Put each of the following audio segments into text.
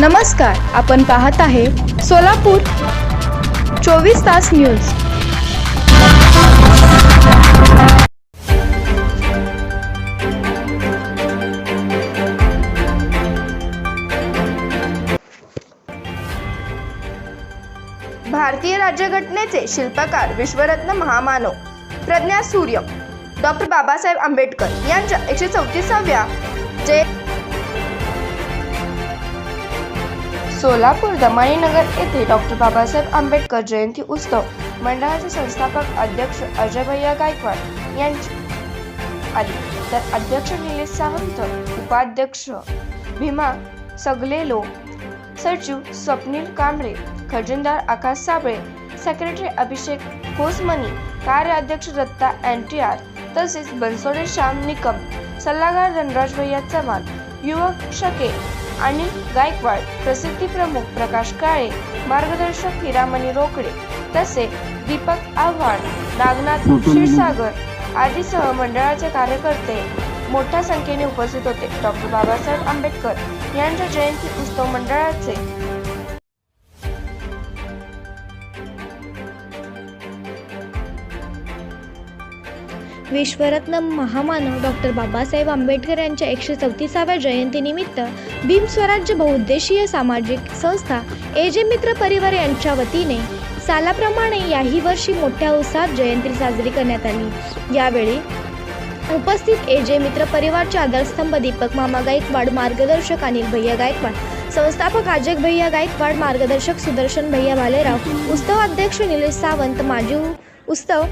नमस्कार आपण पाहत आहे सोलापूर चोवीस तास न्यूज. भारतीय राज्यघटनेचे शिल्पकार विश्वरत्न महामानव प्रज्ञा सूर्य डॉक्टर बाबासाहेब आंबेडकर यांच्या एकशे चौतीसाव्या जय सोलापूर दमाणीनगर येथे डॉक्टर बाबासाहेब आंबेडकर जयंती उत्सव मंडळाचे संस्थापक अध्यक्ष अजय भैया गायकवाड यांची आली. तर अध्यक्ष निलेश सावंत उपाध्यक्ष भीमा सगलेलो सचिव स्वप्नील कांबळे खजिनदार आकाश साबळे सेक्रेटरी अभिषेक कोसमनी कार्याध्यक्ष दत्ता एन टी आर तसेच बनसोडे श्याम निकम सल्लागार धनराज भैया चव्हाण युवक शके आणि गायकवाड प्रसिद्धी प्रमुख प्रकाश काळे मार्गदर्शक हिरामणी रोकडे तसे दीपक आव्हाड नागनाथ क्षीरसागर आदीसह मंडळाचे कार्यकर्ते मोठ्या संख्येने उपस्थित होते. डॉक्टर बाबासाहेब आंबेडकर यांच्या जयंती उत्सव मंडळाचे विश्वरत्न महामानव डॉक्टर बाबासाहेब आंबेडकर यांच्या एकशे चौतीसाव्या जयंतीनिमित्त भीम स्वराज्य बहुउद्देशीय सामाजिक संस्था ए जे मित्र परिवार यांच्या वतीने सालाप्रमाणे याही वर्षी मोठ्या उत्साहात जयंती साजरी करण्यात आली. यावेळी उपस्थित ए जे मित्र परिवारचे आधारस्तंभ दीपक मामा गायकवाड मार्गदर्शक अनिल भैया गायकवाड संस्थापक अजय भैया गायकवाड मार्गदर्शक सुदर्शन भैया भालेराव उत्सव अध्यक्ष निलेश सावंत माजी उत्सव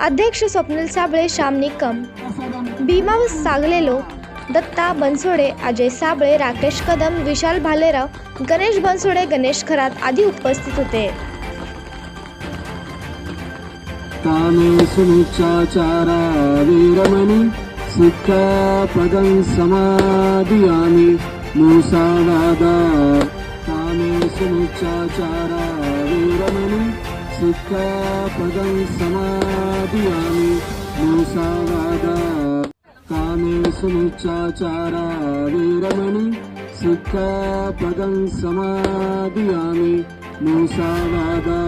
अध्यक्ष स्वप्नील साबळे श्याम निकम भीमा सागलेलो दत्ता बनसोडे अजय साबळे राकेश कदम विशाल भालेराव गणेश बनसोडे गणेश खरात आदी उपस्थित होते. कामे सुमुच्चाचारा वीरमणि सिक्खापदं मूसावादा कामे सुमुच्चाचारा वीरमणि सिक्खापदं समादियामि मूसावादा कामे सुमुच्चाचारा वीरमणि सिक्खापदं समादियामि मूसावादा